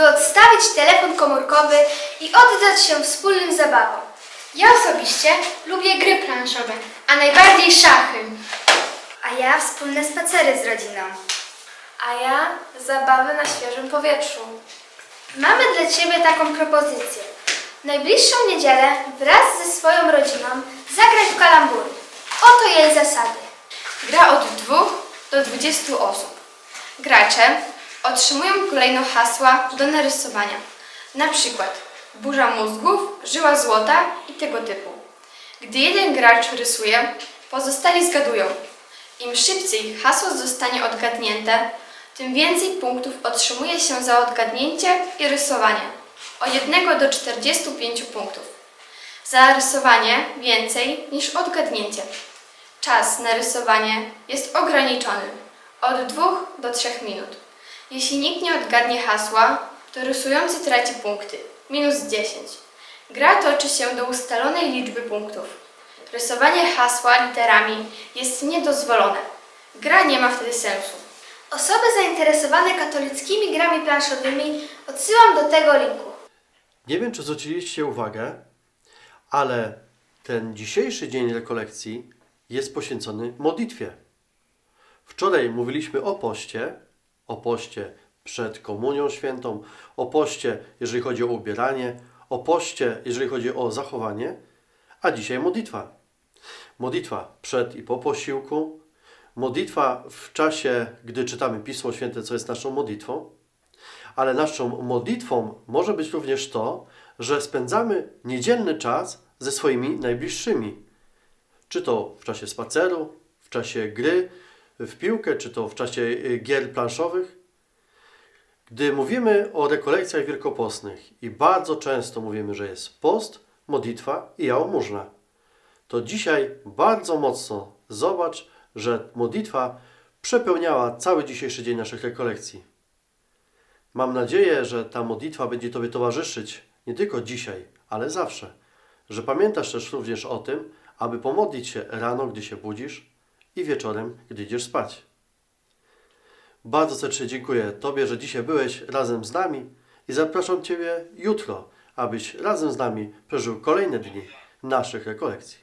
by odstawić telefon komórkowy i oddać się wspólnym zabawom. Ja osobiście lubię gry planszowe, a najbardziej szachy. A ja wspólne spacery z rodziną. A ja zabawy na świeżym powietrzu. Mamy dla Ciebie taką propozycję. W najbliższą niedzielę wraz ze swoją rodziną zagraj w kalambury. Oto jej zasady. Gra od 2 do 20 osób. Gracze otrzymują kolejno hasła do narysowania. Na przykład burza mózgów, żyła złota i tego typu. Gdy jeden gracz rysuje, pozostali zgadują. Im szybciej hasło zostanie odgadnięte, tym więcej punktów otrzymuje się za odgadnięcie i rysowanie. Od 1 do 45 punktów. Za rysowanie więcej niż odgadnięcie. Czas na rysowanie jest ograniczony od 2 do 3 minut. Jeśli nikt nie odgadnie hasła, to rysujący traci punkty minus 10. Gra toczy się do ustalonej liczby punktów. Rysowanie hasła literami jest niedozwolone. Gra nie ma wtedy sensu. Osoby zainteresowane katolickimi grami planszowymi odsyłam do tego linku. Nie wiem, czy zwróciliście uwagę, ale ten dzisiejszy dzień rekolekcji jest poświęcony modlitwie. Wczoraj mówiliśmy o poście, o poście przed Komunią Świętą, o poście, jeżeli chodzi o ubieranie, o poście, jeżeli chodzi o zachowanie, a dzisiaj modlitwa. Modlitwa przed i po posiłku, modlitwa w czasie, gdy czytamy Pismo Święte, co jest naszą modlitwą, ale naszą modlitwą może być również to, że spędzamy niedzielny czas ze swoimi najbliższymi. Czy to w czasie spaceru, w czasie gry w piłkę, czy to w czasie y, gier planszowych. Gdy mówimy o rekolekcjach wielkopostnych i bardzo często mówimy, że jest post, modlitwa i jałmużna, to dzisiaj bardzo mocno zobacz, że modlitwa przepełniała cały dzisiejszy dzień naszych rekolekcji. Mam nadzieję, że ta modlitwa będzie Tobie towarzyszyć nie tylko dzisiaj, ale zawsze. Że pamiętasz też również o tym, aby pomodlić się rano, gdy się budzisz i wieczorem, gdy idziesz spać. Bardzo serdecznie dziękuję Tobie, że dzisiaj byłeś razem z nami i zapraszam Ciebie jutro, abyś razem z nami przeżył kolejne dni naszych rekolekcji.